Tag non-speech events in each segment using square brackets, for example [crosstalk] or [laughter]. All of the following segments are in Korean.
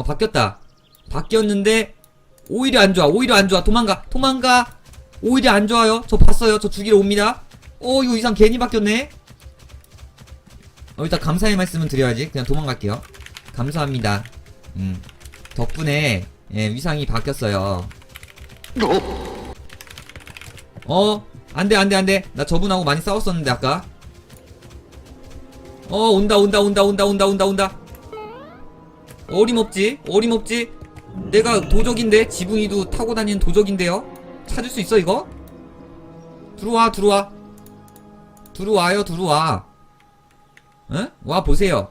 어 바뀌었다. 바뀌었는데 오히려 안 좋아 오히려 안 좋아. 도망가 도망가. 오히려 안 좋아요. 저 봤어요. 저 죽이러 옵니다. 어 이거 이상 괜히 바뀌었네. 어 일단 감사의 말씀은 드려야지. 그냥 도망갈게요. 감사합니다. 음 덕분에 예 위상이 바뀌었어요. 어 안돼 안돼 안돼. 나 저분하고 많이 싸웠었는데 아까. 어 온다 온다 온다 온다 온다 온다 온다 어림없지? 어림없지? 내가 도적인데 지붕이도 타고 다니는 도적인데요? 찾을 수 있어 이거? 들어와 들어와. 들어와요 들어와. 응? 와 보세요.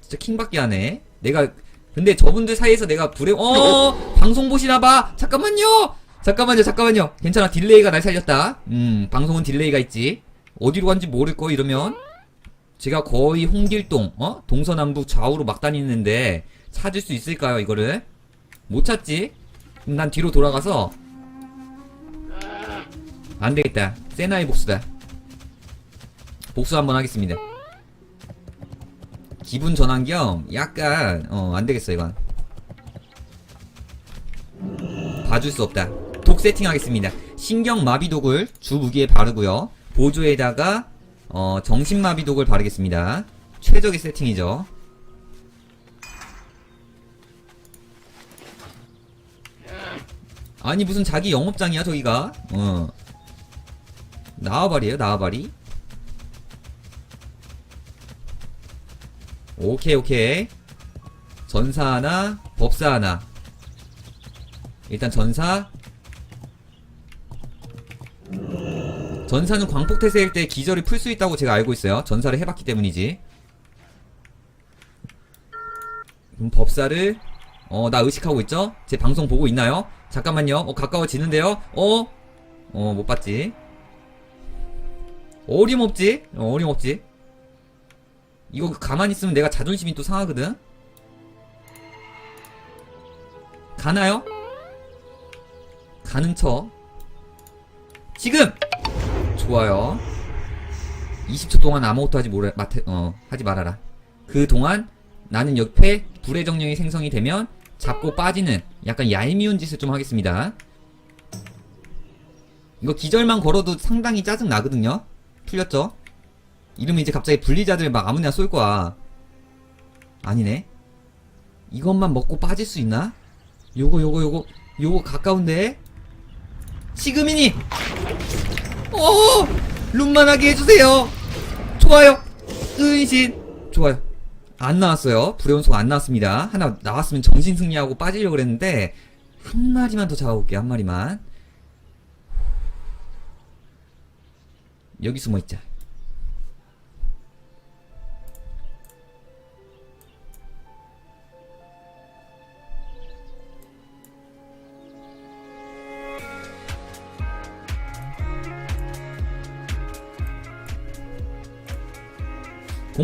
진짜 킹받게 하네. 내가 근데 저분들 사이에서 내가 불에 어 방송 보시나봐. 잠깐만요! 잠깐만요 잠깐만요. 괜찮아 딜레이가 날 살렸다. 음 방송은 딜레이가 있지. 어디로 간지 모를 거 이러면 제가 거의 홍길동 어? 동서남북 좌우로 막 다니는데 찾을 수 있을까요 이거를? 못 찾지? 난 뒤로 돌아가서 안 되겠다. 세나의 복수다. 복수 한번 하겠습니다. 기분 전환 겸 약간 어 안되겠어 이건. 봐줄 수 없다. 독 세팅하겠습니다. 신경 마비 독을 주 무기에 바르고요. 보조에다가 어 정신 마비 독을 바르겠습니다. 최적의 세팅이죠. 아니 무슨 자기 영업장이야 저기가? 어. 나와바리에요 나와바리? 오케이 오케이. 전사 하나 법사 하나. 일단 전사 전사는 광폭태세일 때 기절을 풀수 있다고 제가 알고 있어요 전사를 해봤기 때문이지 그럼 법사를 어 나 의식하고 있죠? 제 방송 보고 있나요? 잠깐만요 어 가까워지는데요? 어? 어 못 봤지 어림없지? 어, 어림없지? 이거 가만히 있으면 내가 자존심이 또 상하거든? 가나요? 가는 척. 지금! 좋아요. 20초 동안 아무것도 하지 모래, 마트, 어, 하지 말아라. 그 동안 나는 옆에 불의 정령이 생성이 되면 잡고 빠지는 약간 얄미운 짓을 좀 하겠습니다. 이거 기절만 걸어도 상당히 짜증 나거든요? 풀렸죠? 이러면 이제 갑자기 분리자들 막 아무나 쏠 거야. 아니네. 이것만 먹고 빠질 수 있나? 요거 요거 요거 요거 가까운데? 지금이니! 오! 룸만하게 해주세요! 좋아요! 의신! 좋아요. 안 나왔어요. 불의 원소가 안 나왔습니다. 하나 나왔으면 정신 승리하고 빠지려고 그랬는데, 한 마리만 더 잡아볼게요. 한 마리만. 여기 숨어 있자.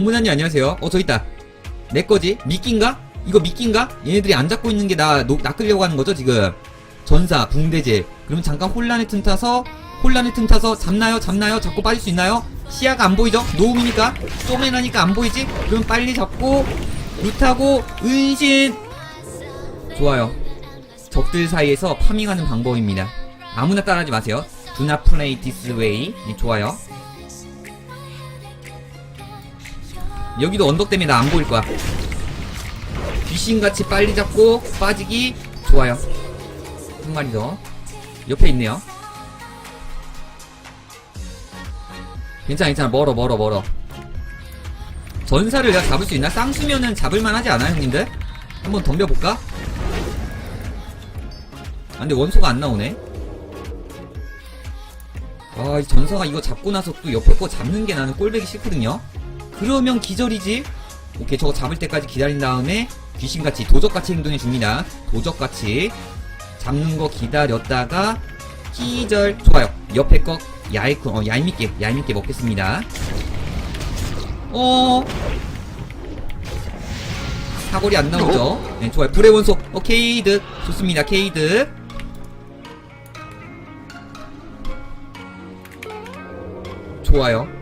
공문한님 안녕하세요. 어, 저 있다. 내 거지? 미끼인가? 이거 미끼인가? 얘네들이 안 잡고 있는 게 나, 녹, 낚으려고 하는 거죠, 지금? 전사, 붕대질. 그러면 잠깐 혼란의 틈 타서, 혼란의 틈 타서, 잡나요? 잡나요? 잡고 빠질 수 있나요? 시야가 안 보이죠? 노움이니까? 쪼매나니까 안 보이지? 그럼 빨리 잡고, 루타고, 은신! 좋아요. 적들 사이에서 파밍하는 방법입니다. 아무나 따라하지 마세요. Play this way. 네, 좋아요. 여기도 언덕 때문에 나 안 보일 거야. 귀신같이 빨리 잡고 빠지기 좋아요. 한 마리 더. 옆에 있네요. 괜찮아, 괜찮아. 멀어, 멀어, 멀어. 전사를 내가 잡을 수 있나? 쌍수면은 잡을만 하지 않아요, 형님들? 한번 덤벼볼까? 아, 근데 원소가 안 나오네. 아, 이 전사가 이거 잡고 나서 또 옆에 거 잡는 게 나는 꼴배기 싫거든요? 그러면 기절이지. 오케이, 저거 잡을 때까지 기다린 다음에 귀신같이 도적같이 행동해 줍니다. 도적같이 잡는 거 기다렸다가 기절. 좋아요. 옆에 거 얇고 어 얄밉게 얄밉게 먹겠습니다. 어. 사거리 안 나오죠? 네, 좋아요. 불의 원소. 오케이, 득. 좋습니다. 케이드. 좋아요.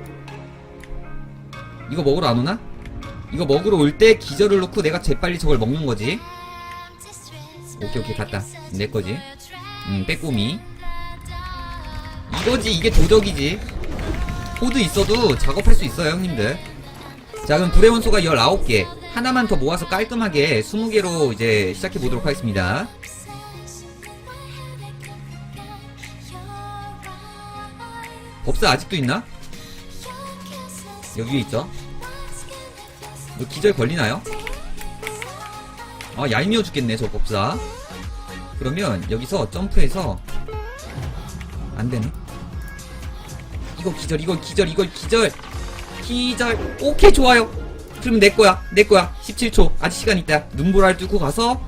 이거 먹으러 안 오나? 이거 먹으러 올 때 기절을 놓고 내가 재빨리 저걸 먹는 거지. 오케이, 오케이, 갔다. 내 거지. 음, 빼꼼이. 이거지, 이게 도적이지. 코드 있어도 작업할 수 있어요, 형님들. 자, 그럼 불의 원소가 19개. 하나만 더 모아서 깔끔하게 20개로 이제 시작해 보도록 하겠습니다. 법사 아직도 있나? 여기 위에 있죠? 뭐 기절 걸리나요? 아 얄미워 죽겠네 저 법사. 그러면 여기서 점프해서 안되네. 이거 기절 이거 기절 이거 기절. 기절. 오케이 좋아요. 그러면 내거야 내거야. 17초. 아직 시간 있다. 눈보라를 뚫고 가서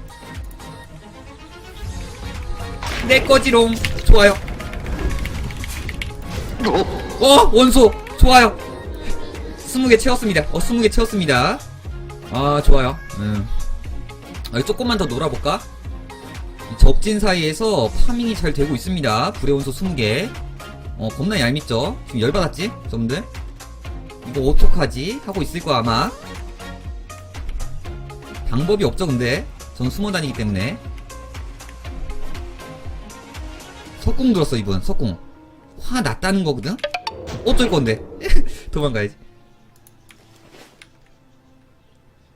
내거지롱. 좋아요. 어 원소. 좋아요 20개 채웠습니다. 어 20개 채웠습니다. 아 좋아요. 음. 아, 조금만 더 놀아볼까? 이 적진 사이에서 파밍이 잘 되고 있습니다. 불의 원소 20개. 어 겁나 얄밉죠? 지금 열받았지? 여러분들? 이거 어떡하지? 하고 있을 거야 아마. 방법이 없죠 근데. 전 숨어 다니기 때문에. 석궁 들었어 이분. 석궁. 화 났다는 거거든? 어쩔 건데? [laughs] 도망가야지.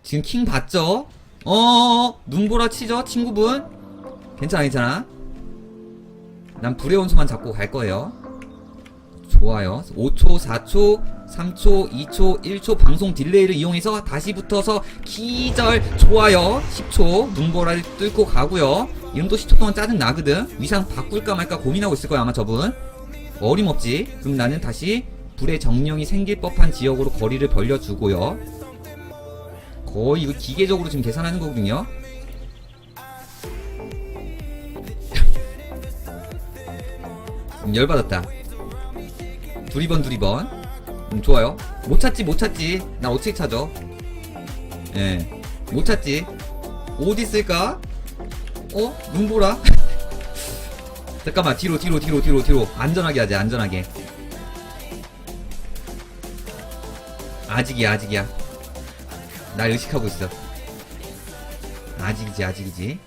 지금 킹 봤죠? 어, 눈보라 치죠, 친구분? 괜찮아, 괜찮아. 난 불의 원소만 잡고 갈 거예요. 좋아요. 5초, 4초, 3초, 2초, 1초 방송 딜레이를 이용해서 다시 붙어서 기절 좋아요. 10초 눈보라를 뚫고 가고요. 이름도 10초 동안 짜증 나거든. 위상 바꿀까 말까 고민하고 있을 거야 아마 저분. 어림없지. 그럼 나는 다시 불의 정령이 생길 법한 지역으로 거리를 벌려주고요. 거의 이거 기계적으로 지금 계산하는 거거든요. 음, 열받았다. 두리번 두리번. 음, 좋아요. 못 찾지 못 찾지. 나 어떻게 찾아? 예. 못 찾지. 어디 있을까? 어? 눈 보라? [laughs] 잠깐만 뒤로 뒤로 뒤로 뒤로 뒤로 안전하게 하자 안전하게 아직이야 아직이야 날 의식하고 있어. 아직이지 아직이지.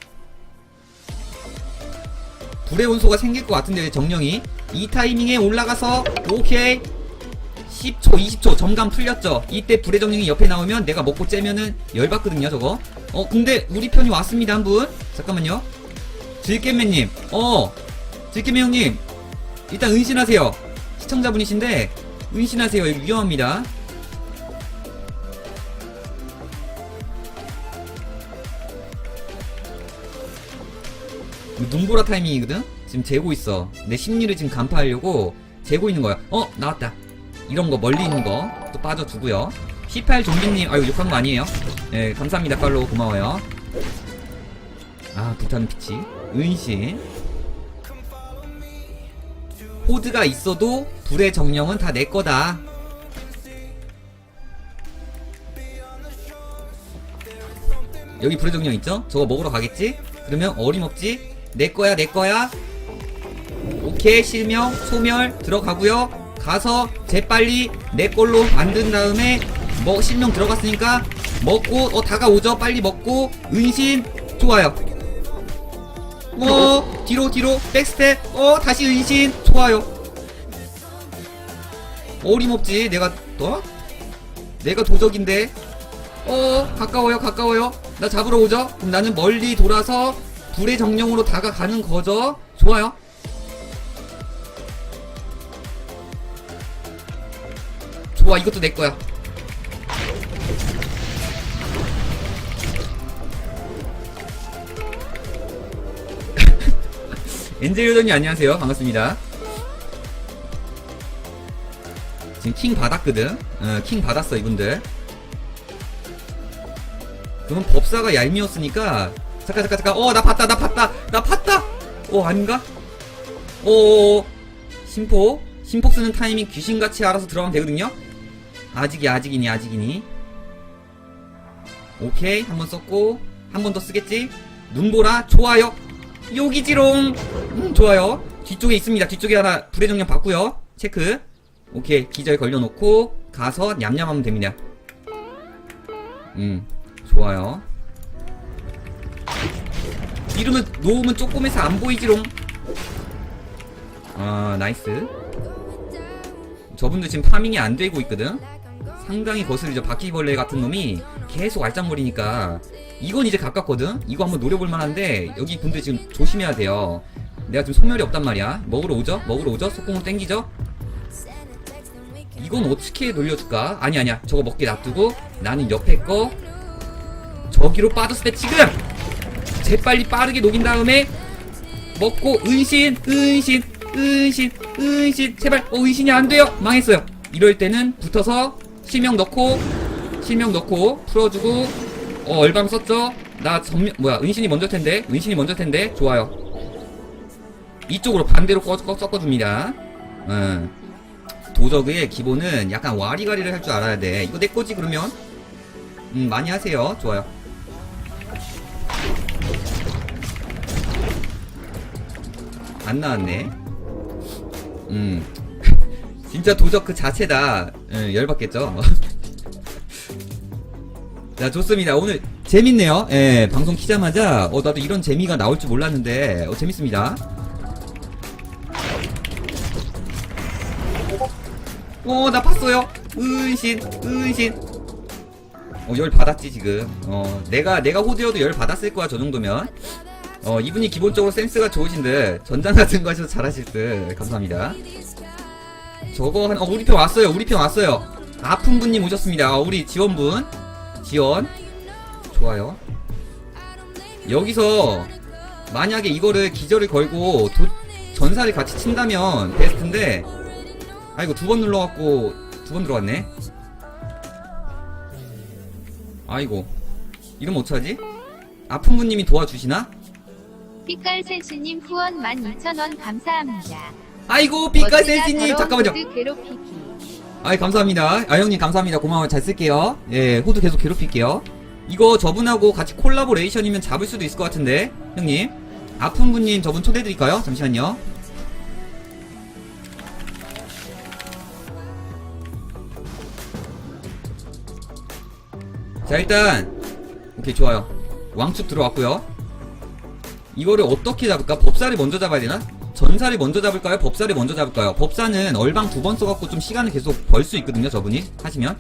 불의 온소가 생길 것 같은데 정령이. 이 타이밍에 올라가서 오케이. 10초 20초 점감 풀렸죠. 이때 불의 정령이 옆에 나오면 내가 먹고 째면은 열받거든요 저거. 어 근데 우리 편이 왔습니다 한 분. 잠깐만요. 질겜맨님 어 질겜맨 형님 일단 은신하세요. 시청자분이신데 은신하세요. 위험합니다 눈보라 타이밍이거든? 지금 재고 있어. 내 심리를 지금 간파하려고 재고 있는 거야. 어, 나왔다. 이런 거 멀리 있는 거 또 빠져두고요. 18 좀비님, 아유, 욕한 거 아니에요. 네, 감사합니다. 팔로우 고마워요. 아, 불타는 피치. 은신. 호드가 있어도 불의 정령은 다 내 거다. 여기 불의 정령 있죠? 저거 먹으러 가겠지? 그러면 어림없지? 내 거야, 내 거야. 오케이, 실명, 소멸 들어가고요. 가서 재빨리 내 걸로 만든 다음에 뭐 실명 들어갔으니까 먹고 어 다가오죠. 빨리 먹고 은신 좋아요. 어 뒤로 뒤로 백스텝 어 다시 은신 좋아요. 어림없지 내가 어? 내가 도적인데 어 가까워요 가까워요 나 잡으러 오죠 그럼 나는 멀리 돌아서 불의 정령으로 다가가는 거죠. 좋아요. 좋아 이것도 내 거야. [laughs] 엔젤 요정님 안녕하세요. 반갑습니다. 지금 킹 받았거든. 어, 킹 받았어 이분들. 그러면 법사가 얄미웠으니까 잠깐 잠깐 잠깐. 어나 봤다 나 봤다. 나 봤다. 어 아닌가? 어 심포. 심포 쓰는 타이밍 귀신같이 알아서 들어가면 되거든요? 아직이 아직이니 아직이니. 오케이. 한 번 썼고 한 번 더 쓰겠지? 눈보라 좋아요. 요기지롱. 음 좋아요. 뒤쪽에 있습니다. 뒤쪽에 하나 불의 정령 받고요. 체크. 오케이. 기절 걸려놓고 가서 냠냠하면 됩니다. 음, 좋아요. 이름은 놓으면 조금해서 안 보이지롱. 아, 나이스. 저분들 지금 파밍이 안 되고 있거든. 상당히 거슬리죠. 바퀴벌레 같은 놈이 계속 알짱거리니까 이건 이제 가깝거든. 이거 한번 노려볼 만한데 여기 분들 지금 조심해야 돼요. 내가 지금 소멸이 없단 말이야. 먹으러 오죠? 먹으러 오죠? 속공을 땡기죠? 이건 어떻게 돌려줄까? 아니 아니야. 저거 먹게 놔두고 나는 옆에 거 저기로 빠졌을 때 지금 재빨리 빠르게 녹인 다음에 먹고 은신 은신 은신 은신. 제발 어 은신이 안 돼요. 망했어요. 이럴 때는 붙어서 실명 넣고 실명 넣고 풀어주고 어 얼방 썼죠? 나 전면 뭐야 은신이 먼저 텐데? 은신이 먼저 텐데? 좋아요. 이쪽으로 반대로 꺼, 꺼, 섞어줍니다. 음. 도적의 기본은 약간 와리가리를 할 줄 알아야 돼. 이거 내 거지 그러면? 음 많이 하세요. 좋아요 안 나왔네. 음. [laughs] 진짜 도적 그 자체다. 예, 열받겠죠? [laughs] 자, 좋습니다. 오늘 재밌네요. 예, 방송 키자마자, 어, 나도 이런 재미가 나올 줄 몰랐는데, 어, 재밌습니다. 어, 나 봤어요. 은신, 은신. 어, 열 받았지, 지금. 어, 내가, 내가 호드여도 열 받았을 거야, 저 정도면. 어, 이분이 기본적으로 센스가 좋으신 듯, 전장 같은 거 하셔서 잘하실 듯, 감사합니다. 저거 한, 어, 우리 편 왔어요, 우리 편 왔어요. 아픈 분님 오셨습니다. 어, 우리 지원분. 지원. 좋아요. 여기서, 만약에 이거를 기절을 걸고, 도, 전사를 같이 친다면, 베스트인데, 아이고, 두 번 눌러갖고, 두 번 들어갔네. 아이고. 이러면 어떡하지? 아픈 분님이 도와주시나? 삐깔 센스님 후원 12,000원 감사합니다. 아이고 멋지다, 센스님 잠깐만요. 아이 감사합니다. 아 형님 감사합니다. 고마워요 잘 쓸게요. 예 호두 계속 괴롭힐게요. 이거 저분하고 같이 콜라보레이션이면 잡을 수도 있을 것 같은데 형님. 아픈 분님 저분 초대해드릴까요? 잠시만요. 자 일단 오케이 좋아요. 왕축 들어왔고요 이거를 어떻게 잡을까 법사를 먼저 잡아야 되나 전사를 먼저 잡을까요? 법사를 먼저 잡을까요? 법사는 얼방 두 번 써갖고 좀 시간을 계속 벌 수 있거든요, 저분이 하시면.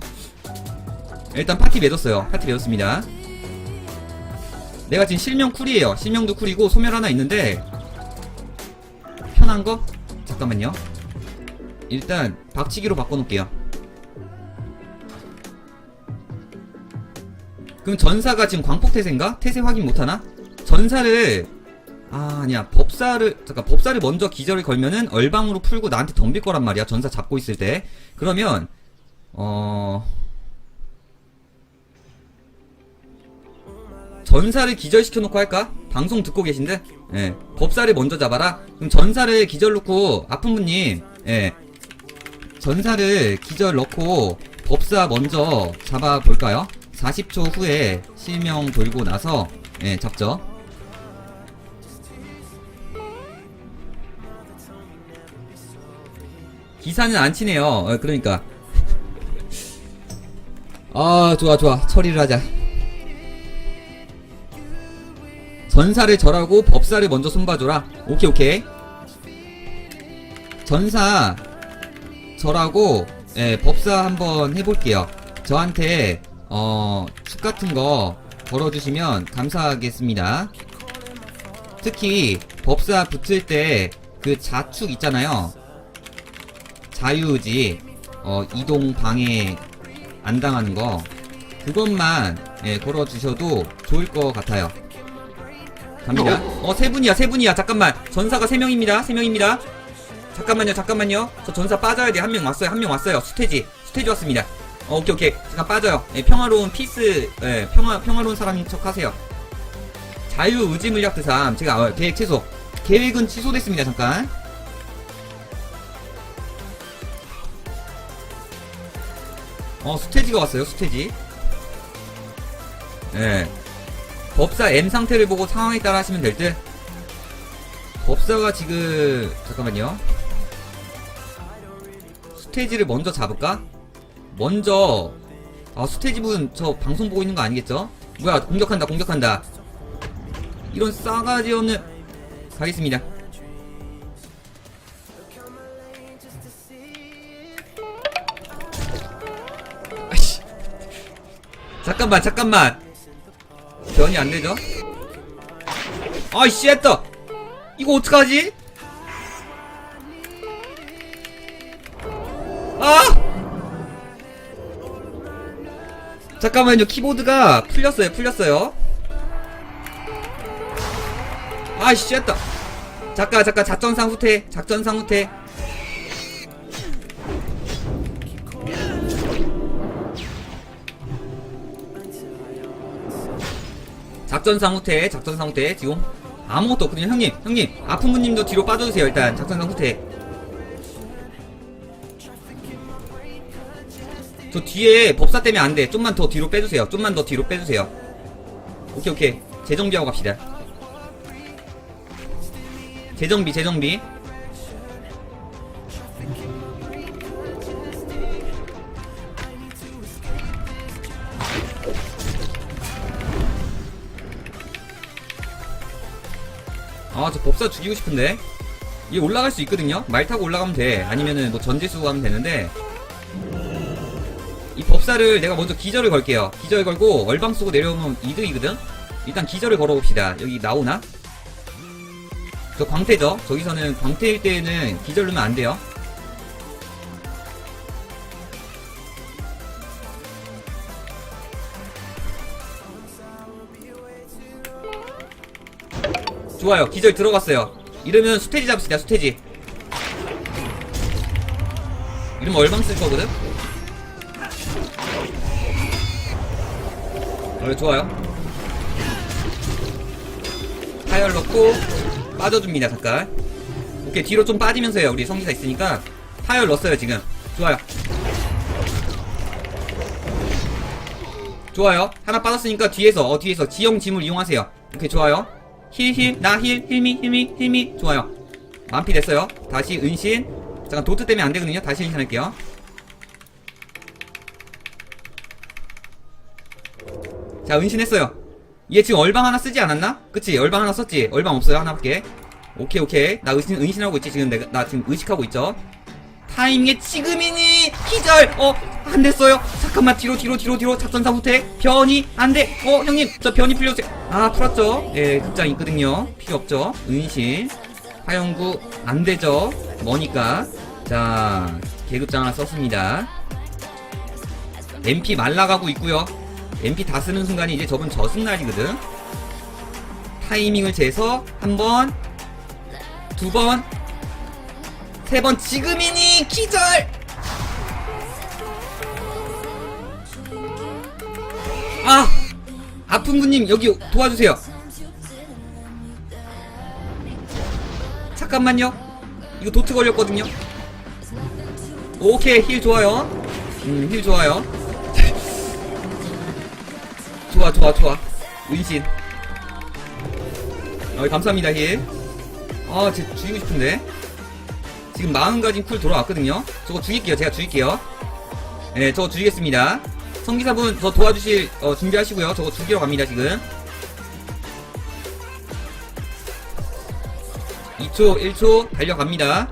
일단 파티 맺었어요. 파티 맺었습니다. 내가 지금 실명 쿨이에요. 실명도 쿨이고 소멸 하나 있는데 편한 거? 잠깐만요. 일단 박치기로 바꿔놓을게요. 그럼 전사가 지금 광폭태세인가? 태세 확인 못하나? 전사를 아, 아니야. 법사를, 잠깐, 법사를 먼저 기절을 걸면은 얼방으로 풀고 나한테 덤빌 거란 말이야. 전사 잡고 있을 때. 그러면, 어, 전사를 기절시켜 놓고 할까? 방송 듣고 계신데? 예. 법사를 먼저 잡아라? 그럼 전사를 기절 놓고, 아픈 분님, 예. 전사를 기절 넣고, 법사 먼저 잡아볼까요? 40초 후에 실명 돌고 나서, 예, 잡죠. 기사는 안 치네요. 어, 그러니까. 아, 좋아, 좋아. 처리를 하자. 전사를 절하고 법사를 먼저 손봐줘라. 오케이, 오케이. 전사 절하고, 예, 법사 한번 해볼게요. 저한테, 어, 축 같은 거 걸어주시면 감사하겠습니다. 특히, 법사 붙을 때, 그 자축 있잖아요. 자유의지 어, 이동 방해 안 당하는 거 그것만 예, 걸어주셔도 좋을 것 같아요. 갑니다. 어, 세 분이야, 세 분이야. 잠깐만. 전사가 세 명입니다. 세 명입니다. 잠깐만요, 잠깐만요. 저 전사 빠져야 돼. 한 명 왔어요, 한 명 왔어요. 스테지, 스테지 왔습니다. 어, 오케이, 오케이. 잠깐 빠져요. 예, 평화로운 피스, 예, 평화, 평화로운 사람인 척 하세요. 자유의지 물약 드삼. 제가, 어, 계획 취소. 계획은 취소됐습니다, 잠깐. 어, 수태지가 왔어요, 수태지. 예. 법사 M 상태를 보고 상황에 따라 하시면 될 듯. 법사가 지금, 잠깐만요. 수태지를 먼저 잡을까? 먼저, 아 수태지분 저 방송 보고 있는 거 아니겠죠? 뭐야 공격한다 공격한다 이런 싸가지 없는 가겠습니다 잠깐만 잠깐만 변이 안 되죠? 아이씨 했다 이거 어떡하지? 아! 잠깐만요 키보드가 풀렸어요 풀렸어요 아이씨 했다 잠깐 잠깐 작전상 후퇴 작전상 후퇴 작전상 후퇴 작전상 후퇴. 지금 아무것도 없거든요. 형님 형님 아픈 분님도 뒤로 빠져주세요 일단. 작전상 후퇴. 저 뒤에 법사 때문에 안돼. 좀만 더 뒤로 빼주세요. 좀만 더 뒤로 빼주세요. 오케이 오케이. 재정비하고 갑시다. 재정비 재정비 법사 죽이고 싶은데? 얘 올라갈 수 있거든요? 말 타고 올라가면 돼. 아니면은 뭐 전지수 하면 되는데. 이 법사를 내가 먼저 기절을 걸게요. 기절 걸고 얼방 쏘고 내려오면 이득이거든? 일단 기절을 걸어봅시다. 여기 나오나? 저 광태죠? 저기서는 광태일 때는 기절 넣으면 안 돼요 좋아요. 기절 들어갔어요. 이러면 수태지 잡읍시다 수태지. 이러면 얼방 쓸 거거든? 어, 좋아요. 타이얼 넣고 빠져줍니다 잠깐. 오케이 뒤로 좀 빠지면서 해요. 우리 성기사 있으니까. 타이얼 넣었어요 지금. 좋아요. 좋아요. 하나 빠졌으니까 뒤에서 어 뒤에서 지형 짐을 이용하세요. 오케이 좋아요 힐 힐 나 힐 힐미 힐미 힐미. 좋아요. 만피 됐어요. 다시 은신. 잠깐 도트 때문에 안 되거든요. 다시 은신할게요. 자 은신했어요. 얘 지금 얼방 하나 쓰지 않았나? 그치? 얼방 하나 썼지? 얼방 없어요. 하나밖에. 오케이 오케이. 나 은신, 은신하고 있지 지금 내가 나 지금 의식하고 있죠 타이밍에 지금이니 기절. 어 안 됐어요. 잠깐만 뒤로 뒤로 뒤로 뒤로. 작전사 후퇴 변이 안돼. 어 형님 저 변이 풀렸어요. 아 풀었죠? 예 극장 있거든요. 필요 없죠? 은신. 화영구 안 되죠? 뭐니까. 자 계급장 하나 썼습니다. MP 말라가고 있고요. MP 다 쓰는 순간이 이제 저분 저승 날이거든. 타이밍을 재서 한번 두번 세 번 지금이니 기절! 아! 아픈 분님 여기 도와주세요. 잠깐만요. 이거 도트 걸렸거든요. 오케이 힐 좋아요. 음힐 좋아요. [laughs] 좋아 좋아 좋아. 은신. 어 감사합니다 힐아쟤 죽이고 싶은데 지금 마흔 가진 쿨 돌아왔거든요. 저거 죽일게요. 제가 죽일게요. 네 저거 죽이겠습니다. 성기사분 저 도와주실 어, 준비하시고요. 저거 죽이러 갑니다 지금. 2초 1초 달려갑니다.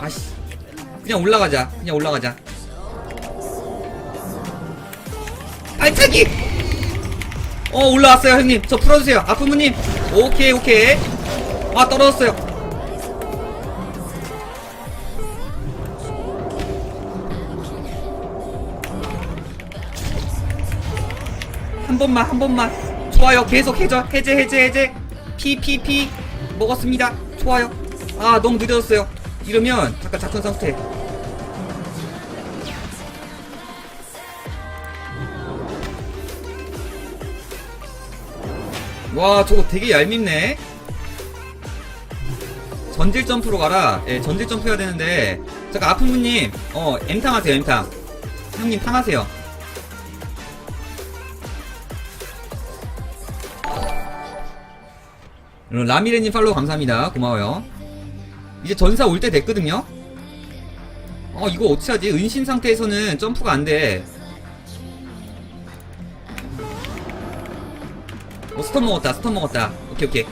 아씨. 그냥 올라가자. 그냥 올라가자. 발차기 어 올라왔어요 형님. 저 풀어주세요. 아픈 분님. 오케이 오케이. 아 떨어졌어요. 한 번만 한 번만. 좋아요. 계속 해줘. 해제 해제 해제. 피피피. 먹었습니다. 좋아요. 아 너무 늦어졌어요. 이러면 잠깐 작전 상태 와 저거 되게 얄밉네. 전질 점프로 가라. 예 전질 점프 해야 되는데. 잠깐 아픈 분님 어 M탕 하세요 M탕. 형님 탕 하세요. 라미레님 팔로우 감사합니다. 고마워요. 이제 전사 올 때 됐거든요? 어 이거 어찌하지? 은신 상태에서는 점프가 안 돼. 스턴 먹었다. 스턴 먹었다. 오케이 오케이.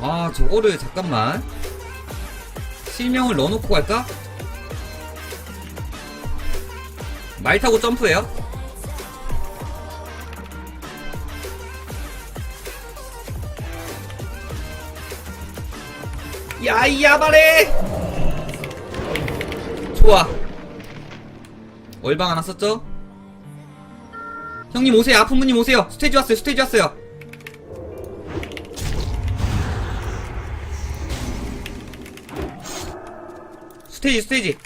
아 저거를 잠깐만. 실명을 넣어놓고 갈까? 말 타고 점프해요? 야, 이 야발해! 좋아. 얼방 하나 썼죠? 형님 오세요. 아픈 분님 오세요. 스테이지 왔어요. 스테이지 왔어요. 스테이지, 스테이지.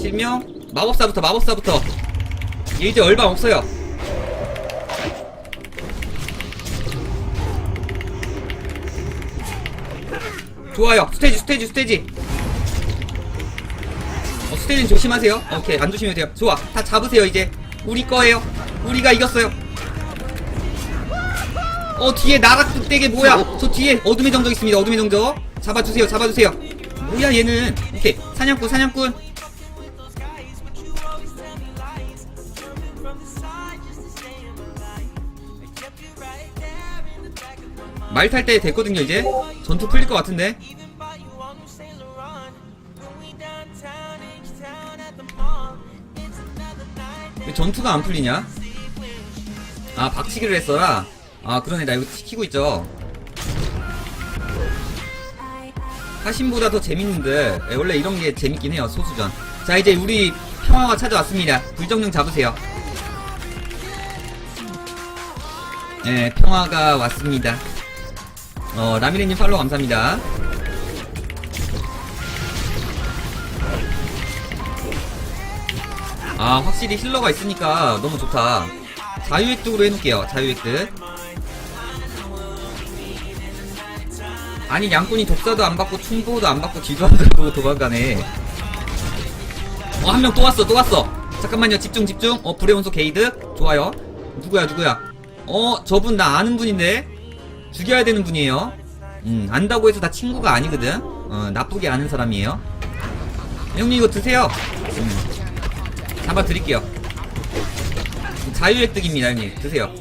실명, 마법사부터, 마법사부터. 얘 이제 얼방 없어요. 좋아요. 스테이지, 스테이지, 스테이지. 어, 스테이지는 조심하세요. 오케이, 안 조심해도 돼요. 좋아. 다 잡으세요, 이제. 우리 거예요. 우리가 이겼어요. 어, 뒤에 나락 뚝대게 뭐야? 저 뒤에 어둠의 정적 있습니다. 어둠의 정적. 잡아주세요, 잡아주세요. 뭐야, 얘는. 오케이. 사냥꾼, 사냥꾼. 말 탈 때 됐거든요, 이제. 전투 풀릴 것 같은데. 전투가 안 풀리냐? 아 박치기를 했어라? 아 그러네. 나 이거 시키고 있죠. 하신보다 더 재밌는데. 예, 원래 이런 게 재밌긴 해요 소수전. 자 이제 우리 평화가 찾아왔습니다. 불정령 잡으세요. 예 평화가 왔습니다. 어 라미레님 팔로우 감사합니다 아 확실히 힐러가 있으니까 너무 좋다. 자유획득으로 해놓을게요. 자유획득. 아니 양꾼이 독사도 안 받고 충보도 안 받고 뒤도 안 들고 도망가네. 어 한 명 또 왔어 또 왔어. 잠깐만요. 집중 집중. 어 불의 원소 게이드 좋아요. 누구야 누구야? 어 저분 나 아는 분인데 죽여야 되는 분이에요. 음 안다고 해서 다 친구가 아니거든. 어 나쁘게 아는 사람이에요. 형님 이거 드세요. 음. 잡아 드릴게요. 자유획득입니다, 형님. 드세요.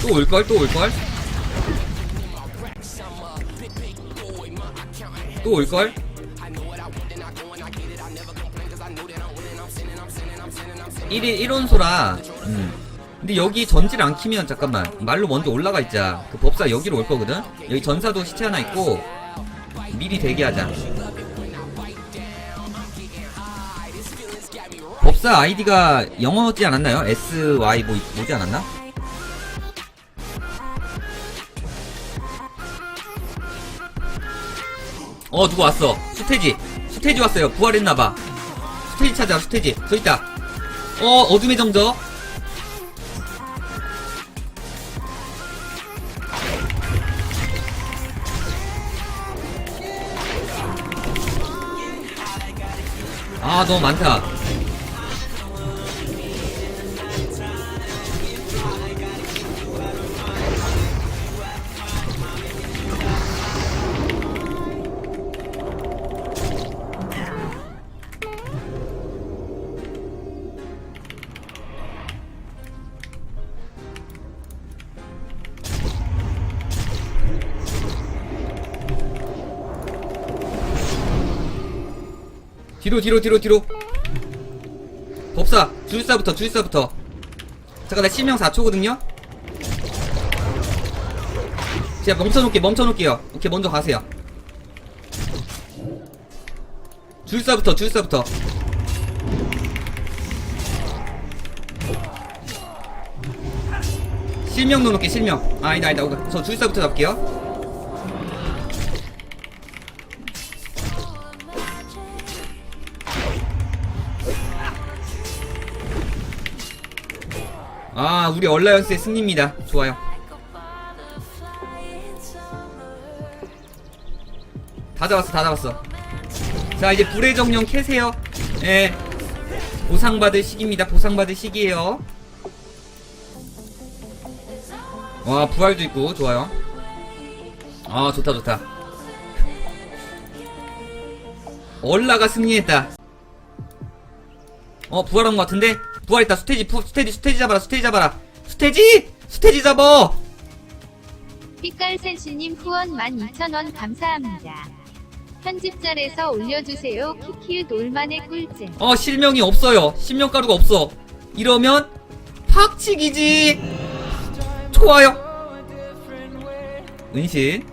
또 올걸? 또 올걸? 또 올걸? 1일 1원소라 음. 근데 여기 전지를 안 키면 잠깐만 말로 먼저 올라가 있자 그 법사 여기로 올 거거든 여기 전사도 시체 하나 있고 미리 대기하자. 법사 아이디가 영어지 않았나요? SY 뭐, 뭐지 않았나? 어, 누구 왔어? 수태지. 수태지 왔어요. 부활했나봐. 수태지 찾아, 수태지. 저 있다. 어, 어둠의 정적. 너무 많다. 뒤로 뒤로 뒤로 뒤로. 법사 주술사부터 주술사부터. 잠깐 나 실명 4초거든요. 제가 멈춰놓을게 멈춰놓을게요. 오케이 먼저 가세요. 주술사부터 주술사부터. 실명 넣어놓을게 실명. 아, 아니다 아니다. 아니다. 저 주술사부터 잡을게요 우리 얼라이언스의 승리입니다. 좋아요. 다 잡았어 다 잡았어. 자 이제 불의 정령 캐세요. 예. 보상받을 시기입니다. 보상받을 시기에요. 와 부활도 있고 좋아요. 아 좋다 좋다. 얼라가 승리했다. 어 부활한 것 같은데? 부활했다. 스테이지 푸, 스테이지 스테이지 잡아라 스테이지 잡아라 스테이지? 스테이지 잡어. 빛깔 센스님 후원 12,000원 감사합니다. 편집절에서 올려주세요. 키키읒 올만의 꿀잼. 어 실명이 없어요. 실명가루가 없어. 이러면 팍치기지. 좋아요. 은신.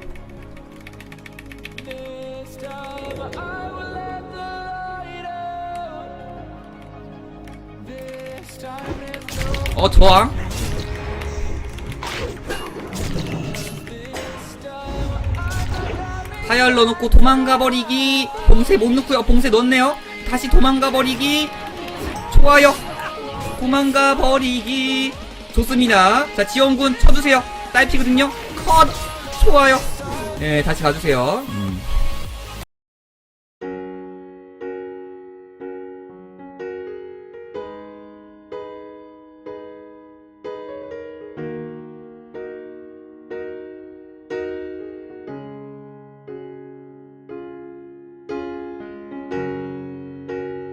어 저항 타열 넣어놓고 도망가버리기. 봉쇄 못 넣고요. 봉쇄 넣었네요. 다시 도망가버리기. 좋아요. 도망가버리기. 좋습니다. 자 지원군 쳐주세요. 딸피거든요. 컷. 좋아요. 네 다시 가주세요. 음.